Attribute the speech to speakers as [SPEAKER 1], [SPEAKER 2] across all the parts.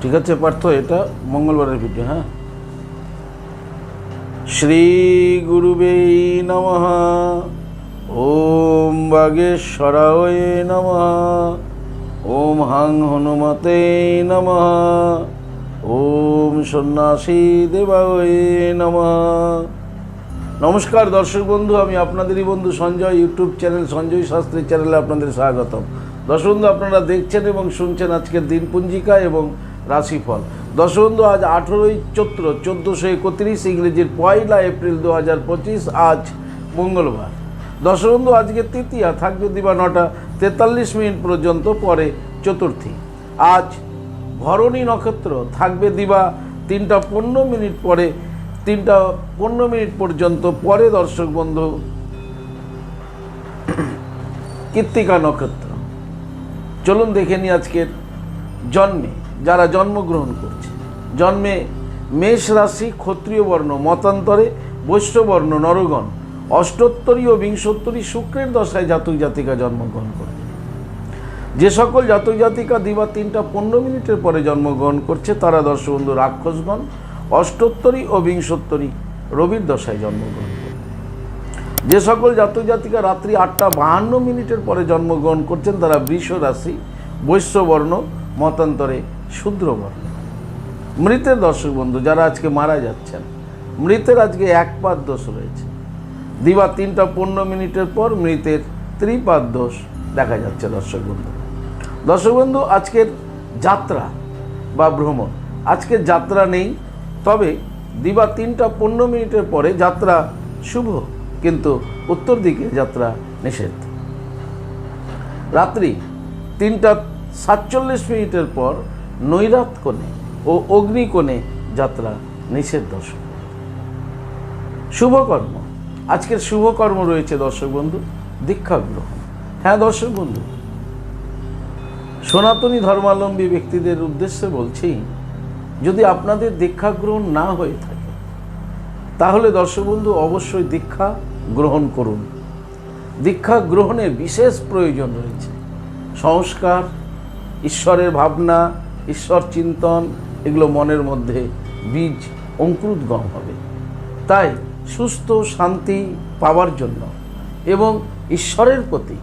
[SPEAKER 1] ঠিক আছে, পার্থ, এটা মঙ্গলবারের ভিডিও হ্যাঁ? শ্রী গুরুবে নম, ওম বাগেশ্বরায় নম, ওম হাং হনুমতে নম, ওম সন্ন্যাসী দেবায় নম। নমস্কার দর্শক বন্ধু, আমি আপনাদেরই বন্ধু সঞ্জয়, ইউটিউব চ্যানেল সঞ্জয় শাস্ত্রী চ্যানেলে আপনাদের স্বাগতম। দর্শক বন্ধু, আপনারা দেখছেন এবং শুনছেন আজকের দিন পঞ্জিকা এবং রাশিফল। দর্শক বন্ধু আজ আঠেরোই চৈত্র, চোদ্দোশো একত্রিশ, ইংরেজির পয়লা এপ্রিল দু হাজার পঁচিশ, আজ মঙ্গলবার। দর্শক বন্ধু আজকে তৃতীয়া, থাকবে দিবা নটা, তেতাল্লিশ মিনিট পর্যন্ত, পরে চতুর্থী। আজ ভরণী নক্ষত্র, থাকবে দিবা তিনটা পনেরো মিনিট পরে, তিনটা পনেরো মিনিট পর্যন্ত, পরে দর্শক বন্ধু কৃত্তিকা নক্ষত্র। চলুন দেখে নিই আজকের জন্মে। যারা জন্মগ্রহণ করছে। জন্মে মেষ রাশি ক্ষত্রিয় বর্ণ মতান্তরে বৈশ্যবর্ণ নরগণ, অষ্টোত্তরী ও বিংশোত্তরী শুক্রের দশায় জাতক জাতিকা জন্মগ্রহণ করে। যে সকল জাতক জাতিকা দিবা তিনটা পনেরো মিনিটের পরে জন্মগ্রহণ করছে, তারা দর্শক বন্ধু রাক্ষসগণ, অষ্টোত্তরী ও বিংশোত্তরী রবির দশায় জন্মগ্রহণ করে। যে সকল জাতক জাতিকা রাত্রি আটটা বাহান্ন মিনিটের পরে জন্মগ্রহণ করছেন, তারা বৃষ রাশি, বৈশ্যবর্ণ মতান্তরে শূদ্রবর্ণ মৃতের দর্শক বন্ধু, যারা আজকে মারা যাচ্ছেন, মৃতের আজকে এক পাদ দোষ রয়েছে। দিবা তিনটা পনেরো মিনিটের পর মৃতের ত্রিপাদ দোষ দেখা যাচ্ছে দর্শক বন্ধু। দর্শক বন্ধু, আজকের যাত্রা বা ভ্রমণ, আজকের যাত্রা নেই, তবে দিবা তিনটা পনেরো মিনিটের পরে যাত্রা শুভ, কিন্তু উত্তর দিকে যাত্রা নিষেধ। রাত্রি তিনটা সাতচল্লিশ মিনিটের পর নৈরাত কোণে ও অগ্নিকোণে যাত্রা নিষেধ দর্শক। শুভকর্ম। আজকের শুভকর্ম রয়েছে দর্শক বন্ধু, দীক্ষা গ্রহণ। হ্যাঁ দর্শক বন্ধু, সনাতনী ধর্মাবলম্বী ব্যক্তিদের উদ্দেশ্যে বলছি, যদি আপনাদের দীক্ষা গ্রহণ না হয়ে থাকে, তাহলে দর্শক বন্ধু অবশ্যই দীক্ষা গ্রহণ করুন। দীক্ষা গ্রহণের বিশেষ প্রয়োজন রয়েছে। সংস্কার, ঈশ্বরের ভাবনা ঈশ্বর চিন্তন, এগুলো মনের মধ্যে বীজ অঙ্কুরোদ্গম হবে। তাই সুস্থ শান্তি পাওয়ার জন্য এবং ঈশ্বরের প্রতি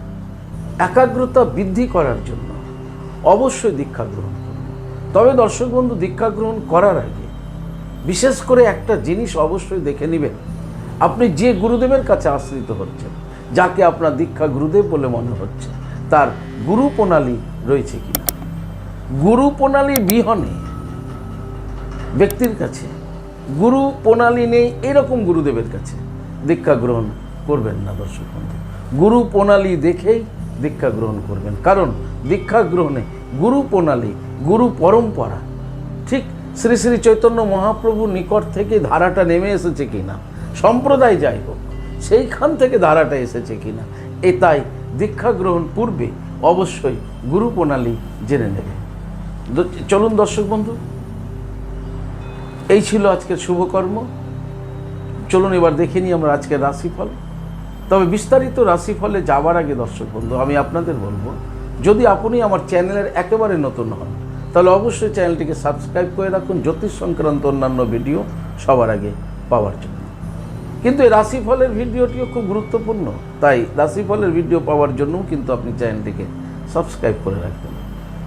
[SPEAKER 1] একাগ্রতা বৃদ্ধি করার জন্য অবশ্যই দীক্ষা গ্রহণ তবে দর্শক বন্ধু, দীক্ষা গ্রহণ করার আগে বিশেষ করে একটা জিনিস অবশ্যই দেখে নেবেন। আপনি যে গুরুদেবের কাছে আশ্রিত হচ্ছেন, যাকে আপনার দীক্ষা গুরুদেব বলে মনে হচ্ছে, তার গুরু প্রণালী রয়েছে কিনা? গুরু প্রণালী বিহনে ব্যক্তির কাছে গুরু প্রণালী নেই, এরকম গুরুদেবের কাছে দীক্ষা গ্রহণ করবেন না দর্শক বন্ধু। গুরু প্রণালী দেখেই দীক্ষা গ্রহণ করবেন। কারণ দীক্ষা গ্রহণে গুরু প্রণালী, গুরু পরম্পরা, ঠিক শ্রী শ্রী চৈতন্য মহাপ্রভুর নিকট থেকে ধারাটা নেমে এসেছে কিনা, সম্প্রদায় যাই হোক, সেইখান থেকে ধারাটা এসেছে কিনা, এ তাই দীক্ষা গ্রহণ পূর্বে অবশ্যই গুরু প্রণালী জেনে নেবে চলুন দর্শক বন্ধু। এই ছিল আজকের শুভকর্ম। চলুন এবার দেখে নিই আমরা আজকের রাশিফল। তবে বিস্তারিত রাশিফলে যাওয়ার আগে দর্শক বন্ধু, আমি আপনাদের বলব, যদি আপনি আমার চ্যানেলের একেবারে নতুন হন, তাহলে অবশ্যই চ্যানেলটিকে সাবস্ক্রাইব করে রাখুন। জ্যোতিষ সংক্রান্ত অন্যান্য ভিডিও সবার আগে পাওয়ার জন্য। কিন্তু এই রাশিফলের ভিডিওটিও খুব গুরুত্বপূর্ণ, তাই রাশিফলের ভিডিও পাওয়ার জন্যও কিন্তু আপনি চ্যানেলটিকে সাবস্ক্রাইব করে রাখবেন।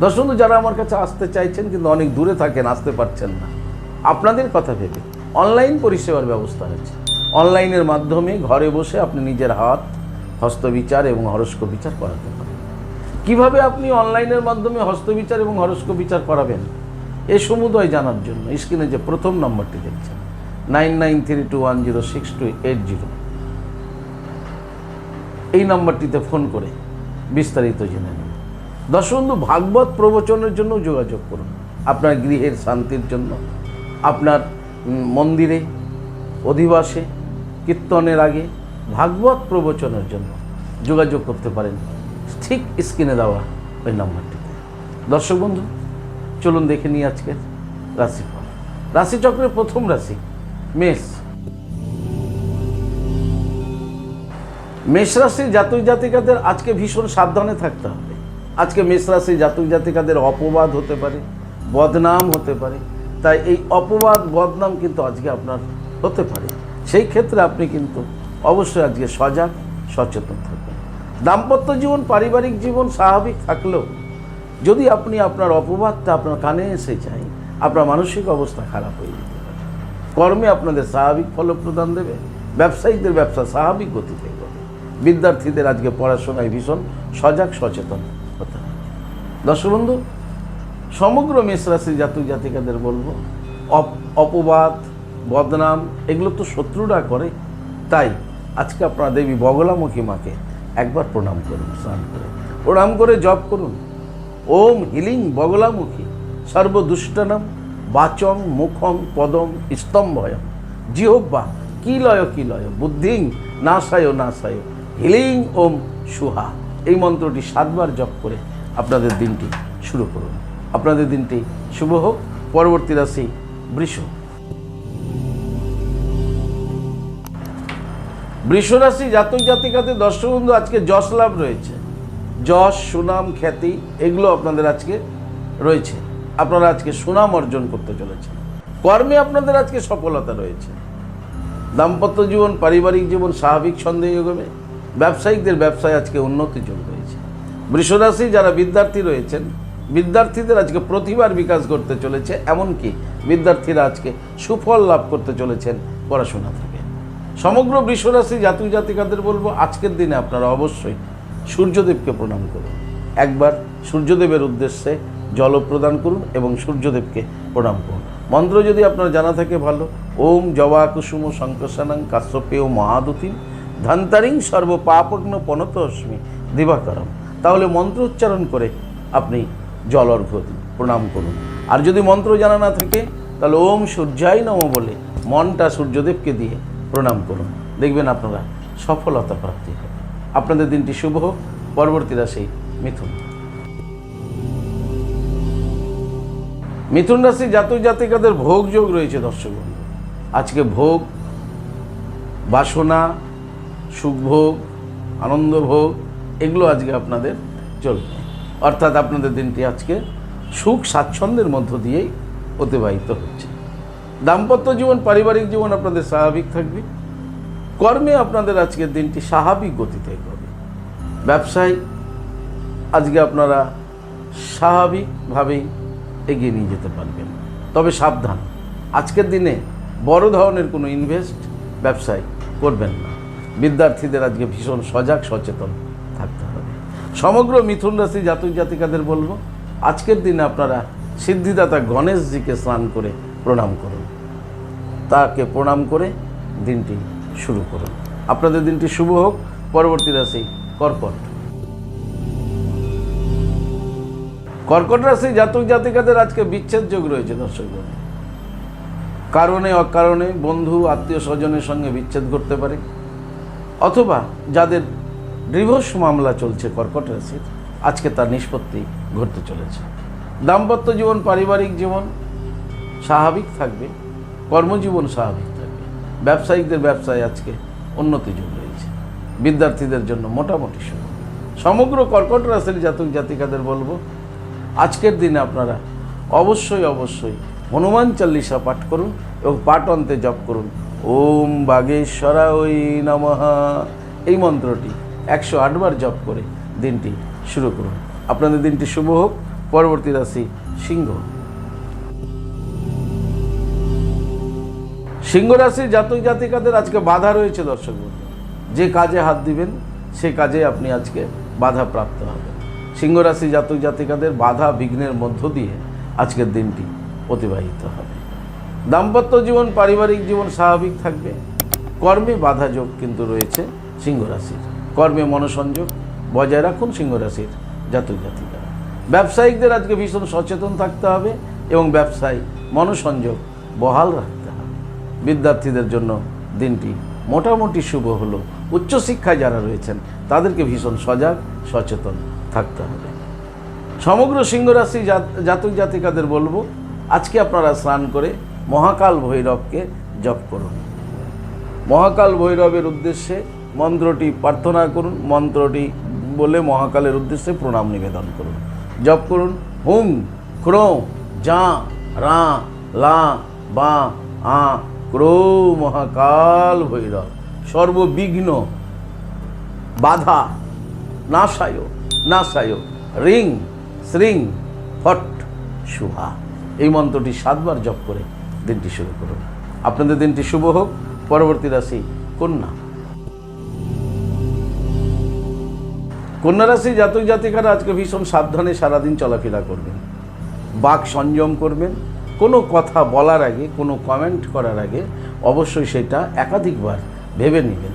[SPEAKER 1] দর্শক, যারা আমার কাছে আসতে চাইছেন কিন্তু অনেক দূরে থাকেন, আসতে পারছেন না, আপনাদের কথা ভেবে অনলাইন পরিষেবার ব্যবস্থা হয়েছে। অনলাইনের মাধ্যমে ঘরে বসে আপনি নিজের হাত, হস্তবিচার এবং হরস্ক বিচার করাতে পারেন। কীভাবে আপনি অনলাইনের মাধ্যমে হস্তবিচার এবং হরস্ক বিচার করাবেন? এ সমুদয় জানার জন্য স্ক্রিনে যে প্রথম নম্বরটি দেখছেন, nine nine three two one zero six two eight zero. এই নম্বরটিতে ফোন করে বিস্তারিত জেনে নিন। দর্শবন্ধু ভাগবত প্রবচনের জন্য যোগাযোগ করুন। আপনার গৃহের শান্তির জন্য, আপনার মন্দিরে, অধিবাসে, কীর্তনের আগে ভাগবত প্রবচনের জন্য যোগাযোগ করতে পারেন। ঠিক স্ক্রিনে দেওয়া ওই নম্বরটিতে। দর্শক বন্ধু, চলুন দেখে নিই আজকের রাশিফল। রাশিচক্রের প্রথম রাশি, মেষ। মেষ রাশির জাতক জাতিকাদের আজকে ভীষণ সাবধানে থাকতে হবে। আজকে মেষ রাশির জাতক জাতিকাদের অপবাদ হতে পারে, বদনাম হতে পারে। তাই এই অপবাদ, বদনাম কিন্তু আজকে আপনার হতে পারে। সেই ক্ষেত্রে আপনি কিন্তু অবশ্যই আজকে সজাগ, সচেতন থাকবেন দাম্পত্য জীবন, পারিবারিক জীবন স্বাভাবিক থাকলেও যদি আপনি আপনার অপবাদটা আপনার কানে এসে যায়, আপনার মানসিক অবস্থা খারাপ হয়ে যেতে পারে। কর্মে আপনাদের স্বাভাবিক ফলপ্রদান দেবে, ব্যবসায়ীদের ব্যবসা স্বাভাবিক গতিতে এগোবে। বিদ্যার্থীদের আজকে পড়াশোনায় ভীষণ সজাগ, সচেতন দর্শক বন্ধু, সমগ্র মেষ রাশি জাতক জাতিকাদের বলব অপবাদ, বদনাম, এগুলো তো শত্রুরা করে। তাই আজকে আপনারা দেবী বগলামুখী মাকে একবার প্রণাম করুন, স্নান করে। প্রণাম করে জপ করুন। ওম হিলিং বগলামুখী, সর্বদুষ্টনম, বাচং মুখং পদম স্তম্ভয়ম জিহব্বা কি লয় কি লয় বুদ্ধিং, নাশায় নাশায়। হিলিং ওম সুহা, এই মন্ত্রটি সাতবার জপ করে আপনাদের দিনটি শুরু করুন। আপনাদের দিনটি শুভ হোক, পরবর্তী রাশি বৃষ বৃষ রাশি জাতক জাতিকাতে দর্শক বন্ধু, আজকে যশ লাভ রয়েছে। যশ, সুনাম, খ্যাতি, এগুলো আপনাদের আজকে রয়েছে। আপনারা আজকে সুনাম অর্জন করতে চলেছেন। কর্মে আপনাদের আজকে সফলতা রয়েছে। দাম্পত্য জীবন, পারিবারিক জীবন, স্বাভাবিক সন্দেহ এগোবে ব্যবসায়িকদের ব্যবসায় আজকে উন্নতি রয়েছে বৃষরাশি যারা বিদ্যার্থী রয়েছেন, বিদ্যার্থীদের আজকে প্রতিভার বিকাশ করতে চলেছে, এমনকি বিদ্যার্থীরা আজকে সুফল লাভ করতে চলেছেন পড়াশোনা থেকে। সমগ্র বৃষরাশি জাতক জাতিকাদের বলব, আজকের দিনে আপনারা অবশ্যই সূর্যদেবকে প্রণাম করুন। একবার সূর্যদেবের উদ্দেশ্যে জল প্রদান করুন এবং সূর্যদেবকে প্রণাম করুন। মন্ত্র যদি আপনার জানা থাকে ভালো, ওম জবা কুসুম শঙ্কসানাং কাশ্যপেয় মহাদুতিম ধন্তারিং সর্ব পাপগ্ন পনতস্মি দিবাকরম। তাহলে মন্ত্র উচ্চারণ করে আপনি জল অর্ঘ্য প্রণাম করুন। আর যদি মন্ত্র জানা না থাকে, তাহলে ওম সূর্যাই নম বলে মনটা সূর্যদেবকে দিয়ে প্রণাম করুন। দেখবেন আপনারা সফলতা প্রাপ্তি হবে। আপনাদের দিনটি শুভ হোক, পরবর্তী রাশি মিথুন। মিথুন রাশি জাতক জাতিকাদের ভোগ যোগ রয়েছে দর্শক আজকে ভোগ, বাসনা সুখভোগ আনন্দভোগ এগুলো আজকে আপনাদের চলবে। অর্থাৎ আপনাদের দিনটি আজকে সুখ স্বাচ্ছন্দ্যের মধ্য দিয়েই অতিবাহিত হচ্ছে। দাম্পত্য জীবন, পারিবারিক জীবন আপনাদের স্বাভাবিক থাকবে। কর্মে আপনাদের আজকের দিনটি স্বাভাবিক গতিতে এগোবে। ব্যবসায় আজকে আপনারা স্বাভাবিকভাবেই এগিয়ে নিয়ে যেতে পারবেন। তবে সাবধান, আজকের দিনে বড় ধরনের কোনো ইনভেস্ট ব্যবসায় করবেন না। বিদ্যার্থীদের আজকে ভীষণ সজাগ, সচেতন। হবে সমগ্র মিথুন রাশি জাতক জাতিকাদের বলব, আজকের দিনে আপনারা সিদ্ধিদাতা গণেশজিকে স্নান করে প্রণাম করুন। তাকে প্রণাম করে দিনটি শুরু করুন। আপনাদের দিনটি শুভ হোক। পরবর্তী রাশি কর্কট। কর্কট রাশি জাতক জাতিকাদের আজকে বিচ্ছেদ যোগ রয়েছে দর্শক কারণে, অকারণে বন্ধু, আত্মীয় স্বজনের সঙ্গে বিচ্ছেদ করতে পারে। অথবা যাদের ডিভোর্স মামলা চলছে কর্কট রাশির। আজকে তার নিষ্পত্তি ঘটতে চলেছে। দাম্পত্য জীবন, পারিবারিক জীবন স্বাভাবিক থাকবে, কর্মজীবন স্বাভাবিক থাকবে। ব্যবসায়িকদের ব্যবসায় আজকে উন্নতি যোগ রয়েছে। বিদ্যার্থীদের জন্য মোটামুটি শুভ। সমগ্র কর্কট রাশির জাতক জাতিকাদের বলব, আজকের দিনে আপনারা অবশ্যই অবশ্যই হনুমান চল্লিশা পাঠ করুন এবং পাঠ অন্তে জপ করুন। ওম বাগেশ্বরা ওই নমহা এই মন্ত্রটি একশো আটবার জপ করে দিনটি শুরু করুন। আপনাদের দিনটি শুভ হোক। পরবর্তী রাশি সিংহ। সিংহ রাশির জাতক জাতিকাদের আজকে বাধা রয়েছে দর্শক। যে কাজে হাত দিবেন, সে কাজে আপনি আজকে বাধা প্রাপ্ত হবেন। সিংহ রাশি জাতক জাতিকাদের বাধা বিঘ্নের মধ্য দিয়ে আজকের দিনটি অতিবাহিত হবে। দাম্পত্য জীবন, পারিবারিক জীবন স্বাভাবিক থাকবে। কর্মে বাধা যোগ কিন্তু রয়েছে সিংহ রাশির। কর্মে মনোসংযোগ বজায় রাখুন সিংহ রাশির জাতক জাতিকারা। ব্যবসায়িকদের আজকে ভীষণ সচেতন থাকতে হবে এবং ব্যবসায় মনোসংযোগ বহাল রাখতে হবে। বিদ্যার্থীদের জন্য দিনটি মোটামুটি শুভ হলো। উচ্চশিক্ষায় যারা রয়েছেন, তাদেরকে ভীষণ সজাগ, সচেতন থাকতে হবে। সমগ্র সিংহ রাশি জাত- জাতক জাতিকাদের বলব, আজকে আপনারা স্নান করে মহাকাল ভৈরবকে জপ করুন। মহাকাল ভৈরবের উদ্দেশ্যে মন্ত্রটি প্রার্থনা করুন, মন্ত্রটি বলে মহাকালের উদ্দেশ্যে প্রণাম নিবেদন করুন। জপ করুন হুম ক্রো, যা, রা, লা, বা, আ, ক্রো, মহাকাল ভৈরব সর্ববিঘ্ন, বাধা, নাশায় নাশায়, রিং, শ্রিং, ফট শুভা এই মন্ত্রটি সাতবার জপ করে দিনটি শুরু করুন। আপনাদের দিনটি শুভ হোক। পরবর্তী রাশি কন্যা। কন্যা রাশি জাতক জাতিকারা আজকে ভীষণ সাবধানে সারাদিন চলাফেরা করবেন। বাক সংযম করবেন। কোনো কথা বলার আগে, কোনো কমেন্ট করার আগে অবশ্যই সেটা একাধিকবার ভেবে নেবেন।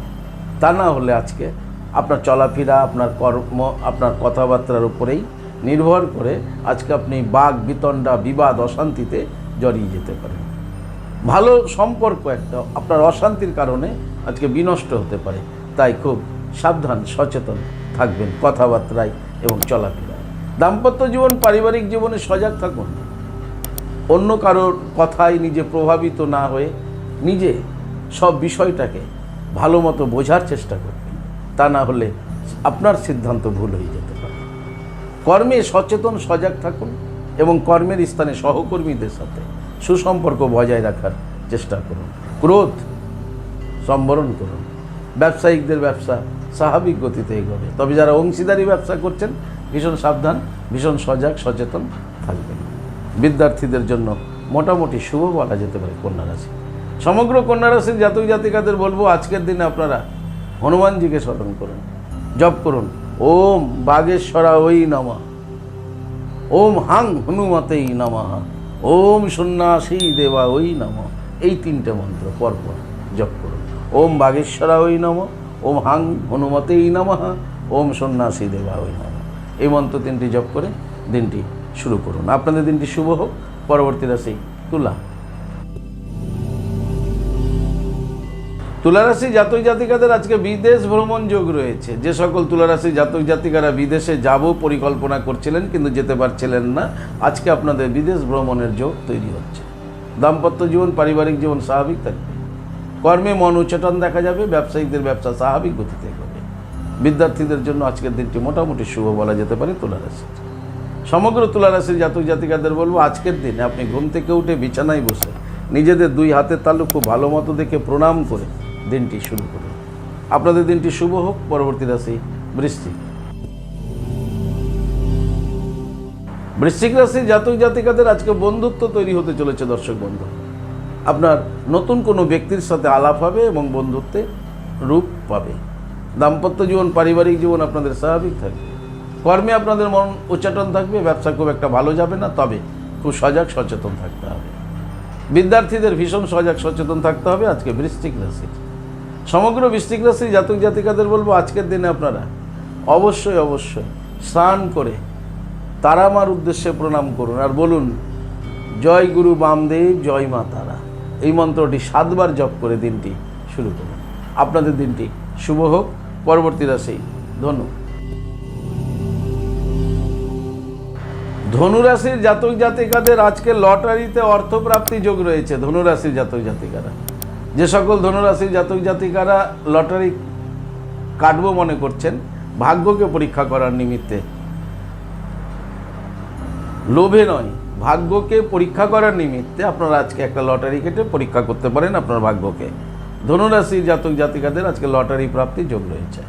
[SPEAKER 1] তা না হলে আজকে আপনার চলাফেরা, আপনার কর্ম, আপনার কথাবার্তার উপরেই নির্ভর করে আজকে আপনি বাঘ বিতণ্ডা, বিবাদ, অশান্তিতে জড়িয়ে যেতে পারেন। ভালো সম্পর্ক একটা, আপনার অশান্তির কারণে আজকে বিনষ্ট হতে পারে। তাই খুব সাবধান, সচেতন। থাকবেন, কথাবার্তায় এবং চলাফেরায়। দাম্পত্য জীবন, পারিবারিক জীবনে সজাগ থাকুন। অন্য কারোর কথায় নিজে প্রভাবিত না হয়ে নিজে সব বিষয়টাকে ভালো মতো বোঝার চেষ্টা করবেন। তা না হলে আপনার সিদ্ধান্ত ভুল হয়ে যেতে পারে। কর্মে সচেতন, সজাগ থাকুন এবং কর্মের স্থানে সহকর্মীদের সাথে সুসম্পর্ক বজায় রাখার চেষ্টা করুন। ক্রোধ, সম্বরণ করুন। ব্যবসায়িকদের ব্যবসা, স্বাভাবিক গতিতে এগোবে। তবে যারা অংশীদারি ব্যবসা করছেন, ভীষণ সাবধান, ভীষণ সজাগ, সচেতন থাকবেন। বিদ্যার্থীদের জন্য মোটামুটি শুভ বলা যেতে পারে কন্যা রাশি। সমগ্র কন্যা রাশির জাতক জাতিকাদের বলব, আজকের দিনে আপনারা হনুমানজিকে স্মরণ করুন, জপ করুন। ওম বাগেশ্বরা ওই নমা। ওম হাং হনুমতেই নমঃ। ওম সন্ন্যাসী দেবা ওই নম। এই তিনটে মন্ত্র পরপর জপ করুন। ওম বাগেশ্বরা ওই নম, ওম হাং হনুমতেই নমঃ, ওম সন্ন্যাসী দেবা ওই নম। এই মন্ত্র তিনটি জপ করে দিনটি শুরু করুন। আপনাদের দিনটি শুভ হোক। পরবর্তী রাশি তুলা। তুলারাশি জাতক জাতিকাদের আজকে বিদেশ ভ্রমণ যোগ রয়েছে। যে সকল তুলারাশি জাতক জাতিকারা বিদেশে যাব পরিকল্পনা করছিলেন কিন্তু যেতে পারছিলেন না, আজকে আপনাদের বিদেশ ভ্রমণের যোগ তৈরি হচ্ছে। দাম্পত্য জীবন, পারিবারিক জীবন স্বাভাবিক থাকবে। কর্মে মন উচ্চাটন দেখা যাবে ব্যবসায়িকদের ব্যবসা স্বাভাবিক গতিতে এগোবে। বিদ্যার্থীদের জন্য আজকের দিনটি মোটামুটি শুভ বলা যেতে পারে তুলারাশির। সমগ্র তুলারাশির জাতক জাতিকাদের বলব, আজকের দিনে আপনি ঘুম থেকে উঠে বিছানায় বসে নিজেদের দুই হাতের তালু খুব ভালো মতো দেখে প্রণাম করে দিনটি শুরু করুন। আপনাদের দিনটি শুভ হোক, পরবর্তী রাশি বৃশ্চিক। বৃশ্চিক রাশির জাতক জাতিকাদের আজকে বন্ধুত্ব তৈরি হতে চলেছে দর্শক বন্ধু। আপনার নতুন কোনো ব্যক্তির সাথে আলাপ হবে এবং বন্ধুত্বে রূপ পাবে। দাম্পত্য জীবন, পারিবারিক জীবন আপনাদের স্বাভাবিক থাকবে। কর্মে আপনাদের মন উচ্চাটন থাকবে, ব্যবসা খুব একটা ভালো যাবে না, তবে খুব সজাগ, সচেতন থাকতে হবে। বিদ্যার্থীদের ভীষণ সজাগ, সচেতন থাকতে হবে আজকে বৃশ্চিক রাশির সমগ্র বৃশ্চিক রাশির জাতক জাতিকাদের বলব, আজকের দিনে আপনারা অবশ্যই অবশ্যই স্নান করে তারা তারামার উদ্দেশ্যে প্রণাম করুন। আর বলুন, জয় গুরু বামদেব, জয় মা তারা। এই মন্ত্রটি সাতবার জপ করে দিনটি শুরু করুন। আপনাদের দিনটি শুভ হোক, পরবর্তী রাশি ধনু। ধনুরাশির জাতক জাতিকাদের আজকে লটারিতে অর্থপ্রাপ্তি যোগ রয়েছে ধনুরাশির জাতক জাতিকারা। যে সকল ধনুরাশির জাতক জাতিকারা লটারি কাটবো মনে করছেন, ভাগ্যকে পরীক্ষা করার নিমিত্তে। লোভে নয় ভাগ্যকে পরীক্ষা করার নিমিত্তে আপনারা আজকে একটা লটারি কেটে পরীক্ষা করতে পারেন আপনার ভাগ্যকে। ধনুরাশির জাতক জাতিকাদের আজকে লটারি প্রাপ্তি যোগ রয়েছে।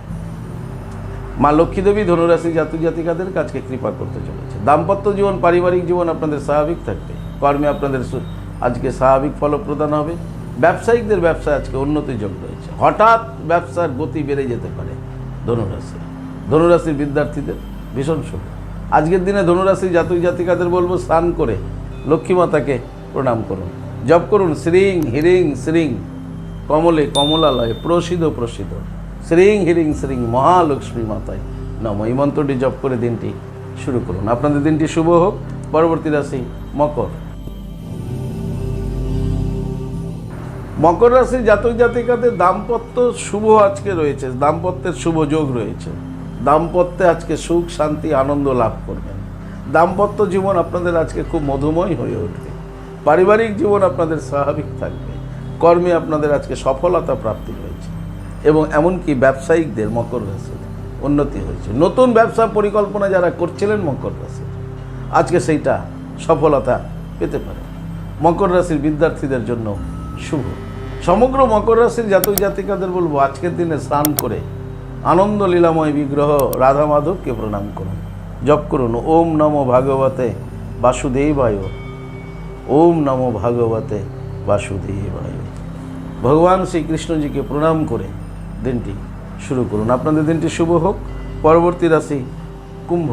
[SPEAKER 1] মা লক্ষ্মীদেবী ধনুরাশি জাতক জাতিকাদের কাজকে কৃপা করতে চলেছে। দাম্পত্য জীবন, পারিবারিক জীবন আপনাদের স্বাভাবিক থাকবে। কর্মে আপনাদের আজকে স্বাভাবিক ফলপ্রদান হবে। ব্যবসায়িকদের ব্যবসায় আজকে উন্নতি যোগ রয়েছে। হঠাৎ ব্যবসার গতি বেড়ে যেতে পারে ধনুরাশি। ধনুরাশির বিদ্যার্থীদের ভীষণ শুভ আজকের দিনে ধনুরাশি জাতক জাতিকাদের বলব স্নান করে লক্ষ্মী মাতাকে প্রণাম করুন। জপ করুন, শ্রীং হিরিং শ্রীং, কমলে কমলালয়ে প্রসিদ্ধ প্রসিদ্ধ। শ্রীং হিরিং শ্রীং মহালক্ষ্মী মাতায় নম। এই মন্ত্রটি জপ করে দিনটি শুরু করুন। আপনাদের দিনটি শুভ হোক। পরবর্তী রাশি মকর। মকর রাশির জাতক জাতিকাদের দাম্পত্য শুভ আজকে রয়েছে। দাম্পত্যের শুভ যোগ রয়েছে। দাম্পত্যে আজকে সুখ, শান্তি, আনন্দ লাভ করবেন। দাম্পত্য জীবন আপনাদের আজকে খুব মধুময় হয়ে উঠবে। পারিবারিক জীবন আপনাদের স্বাভাবিক থাকবে। কর্মে আপনাদের আজকে সফলতা প্রাপ্তি হয়েছে। এবং এমনকি ব্যবসায়িকদের মকর রাশির উন্নতি হয়েছে। নতুন ব্যবসা পরিকল্পনা যারা করছিলেন, মকর রাশির। আজকে সেইটা সফলতা পেতে পারে। মকর রাশির বিদ্যার্থীদের জন্য শুভ। সমগ্র মকর রাশির জাতক জাতিকাদের বলব, আজকের দিনে স্নান করে আনন্দ লীলাময় বিগ্রহ রাধা মাধবকে প্রণাম করুন। জপ করুন। ওম নমো ভাগবতে বাসুদেবায়। ওম নমো ভাগবতে বাসুদেবায়। ভগবান শ্রীকৃষ্ণজিকে প্রণাম করে দিনটি শুরু করুন। আপনাদের দিনটি শুভ হোক। পরবর্তী রাশি কুম্ভ।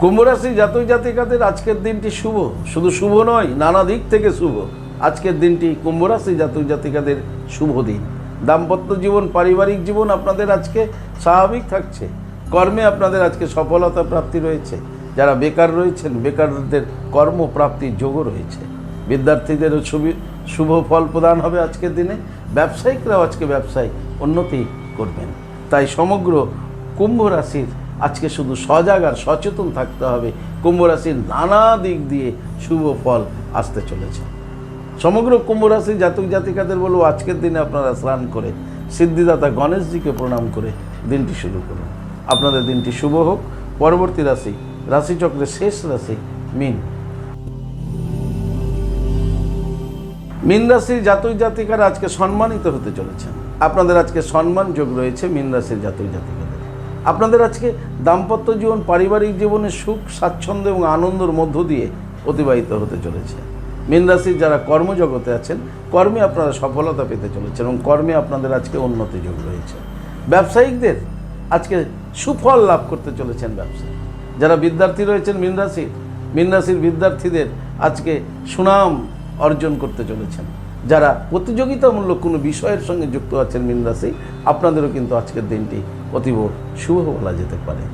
[SPEAKER 1] কুম্ভ রাশি জাতক জাতিকাদের আজকের দিনটি শুভ। শুধু শুভ নয়, নানা দিক থেকে শুভ। আজকের দিনটি কুম্ভ রাশি জাতক জাতিকাদের শুভ দিন। দাম্পত্য জীবন, পারিবারিক জীবন আপনাদের আজকে স্বাভাবিক থাকছে। কর্মে আপনাদের আজকে সফলতা প্রাপ্তি রয়েছে। যারা বেকার রয়েছেন, বেকারদের কর্মপ্রাপ্তির যোগও রয়েছে। বিদ্যার্থীদেরও শুভি, শুভ ফল প্রদান হবে আজকের দিনে। ব্যবসায়িকরাও আজকে ব্যবসায় উন্নতি করবেন। তাই সমগ্র কুম্ভ রাশির আজকে শুধু সজাগ আর সচেতন থাকতে হবে। কুম্ভ রাশির নানা দিক দিয়ে শুভ ফল আসতে চলেছে। সমগ্র কুম্ভ রাশি জাতক জাতিকাদের বলব আজকের দিনে আপনারা স্নান করে সিদ্ধিদাতা গণেশজিকে প্রণাম করে দিনটি শুরু করুন। আপনাদের দিনটি শুভ হোক। পরবর্তী রাশি, রাশিচক্রের শেষ রাশি, মিন। মিন রাশির জাতক জাতিকারা আজকে সম্মানিত হতে চলেছেন। আপনাদের আজকে সম্মান যোগ রয়েছে মিন রাশির জাতক জাতিকাদের। আপনাদের আজকে দাম্পত্য জীবন, পারিবারিক জীবনে সুখ, স্বাচ্ছন্দ্য এবং আনন্দের মধ্য দিয়ে অতিবাহিত হতে চলেছে। মিন রাশির যারা কর্মজগতে আছেন, কর্মে আপনারা সফলতা পেতে চলেছেন এবং কর্মে আপনাদের আজকে উন্নতি যোগ রয়েছে। ব্যবসায়িকদের আজকে সুফল লাভ করতে চলেছেন ব্যবসায়। যারা বিদ্যার্থী রয়েছেন মিন রাশির মিন রাশির বিদ্যার্থীদের আজকে সুনাম অর্জন করতে চলেছেন। যারা প্রতিযোগিতামূলক কোনো বিষয়ের সঙ্গে যুক্ত আছেন মিন রাশি, আপনাদেরও কিন্তু আজকের দিনটি অতীব শুভ বলা যেতে পারে।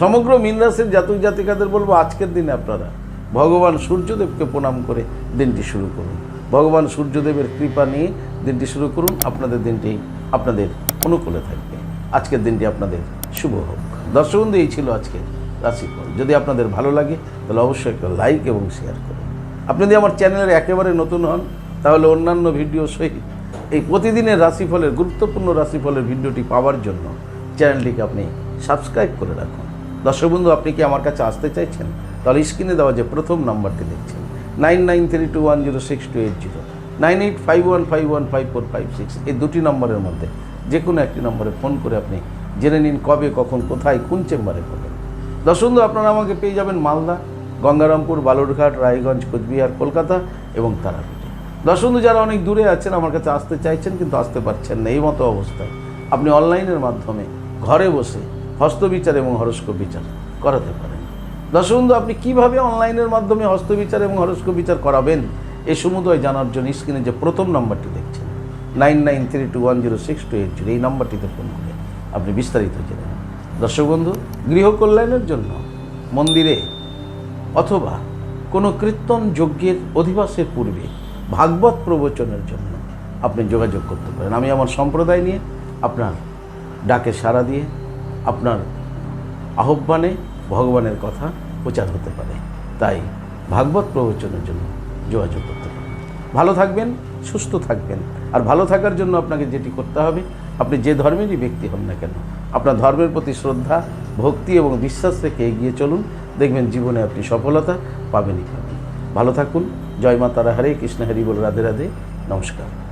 [SPEAKER 1] সমগ্র মিন রাশির জাতক জাতিকাদের বলব, আজকের দিনে আপনারা ভগবান সূর্যদেবকে প্রণাম করে দিনটি শুরু করুন। ভগবান সূর্যদেবের কৃপা নিয়ে দিনটি শুরু করুন। আপনাদের দিনটি আপনাদের অনুকূলে থাকবে। আজকের দিনটি আপনাদের শুভ হোক। দর্শক বন্ধু এই ছিল আজকের রাশিফল। যদি আপনাদের ভালো লাগে, তাহলে অবশ্যই একটা লাইক এবং শেয়ার করুন। আপনি যদি আমার চ্যানেলের একেবারে নতুন হন, তাহলে অন্যান্য ভিডিও সহিত এই প্রতিদিনের রাশিফলের, গুরুত্বপূর্ণ রাশিফলের ভিডিওটি পাওয়ার জন্য চ্যানেলটিকে আপনি সাবস্ক্রাইব করে রাখুন। দর্শক বন্ধু আপনি কি আমার কাছে আসতে চাইছেন? তাহলে স্ক্রিনে দেওয়া যে প্রথম নাম্বারটি দেখছেন, nine nine three two one zero six two eight zero, nine eight five one five one five four five six, এই দুটি নম্বরের মধ্যে যে কোনো একটি নম্বরে ফোন করে আপনি জেনে নিন কবে, কখন, কোথায়, কোন চেম্বারে পাবেন দর্শক বন্ধু আপনারা আমাকে পেয়ে যাবেন মালদা, গঙ্গারামপুর, বালুরঘাট, রায়গঞ্জ, কোচবিহার, কলকাতা এবং তারাপীঠে। দর্শক বন্ধু যারা অনেক দূরে আছেন, আমার কাছে আসতে চাইছেন কিন্তু আসতে পারছেন না এই মতো অবস্থায় আপনি অনলাইনের মাধ্যমে ঘরে বসে হস্তবিচার এবং হরস্কোপ বিচার করাতে পারেন। দর্শক আপনি কীভাবে অনলাইনের মাধ্যমে হস্তবিচার এবং হরস্কোপ বিচার করাবেন? এ সমুদয় জানার জন্য স্ক্রিনে যে প্রথম নাম্বারটি দেখছেন, nine nine three two one zero six two eight zero, এই নাম্বারটিতে ফোন করে আপনি বিস্তারিত জেনে দর্শক বন্ধু গৃহ কল্যাণের জন্য মন্দিরে অথবা কোনো কীর্তন যজ্ঞের অধিবাসের পূর্বে ভাগবত প্রবচনের জন্য আপনি যোগাযোগ করতে পারেন। আমি আমার সম্প্রদায় নিয়ে আপনার ডাকে সাড়া দিয়ে, আপনার আহ্বানে, ভগবানের কথা প্রচার হতে পারে। তাই ভাগবত প্রবচনের জন্য যোগাযোগ করতে পারেন। ভালো থাকবেন, সুস্থ থাকবেন। আর ভালো থাকার জন্য আপনাকে যেটি করতে হবে, আপনি যে ধর্মেরই ব্যক্তি হন না কেন, আপনার ধর্মের প্রতি শ্রদ্ধা, ভক্তি এবং বিশ্বাস থেকে এগিয়ে চলুন। দেখবেন জীবনে আপনি সফলতা পাবেনই পাবেন। ভালো থাকুন। জয় মা তারা হরে কৃষ্ণ, হরি বল, রাধে রাধে। নমস্কার।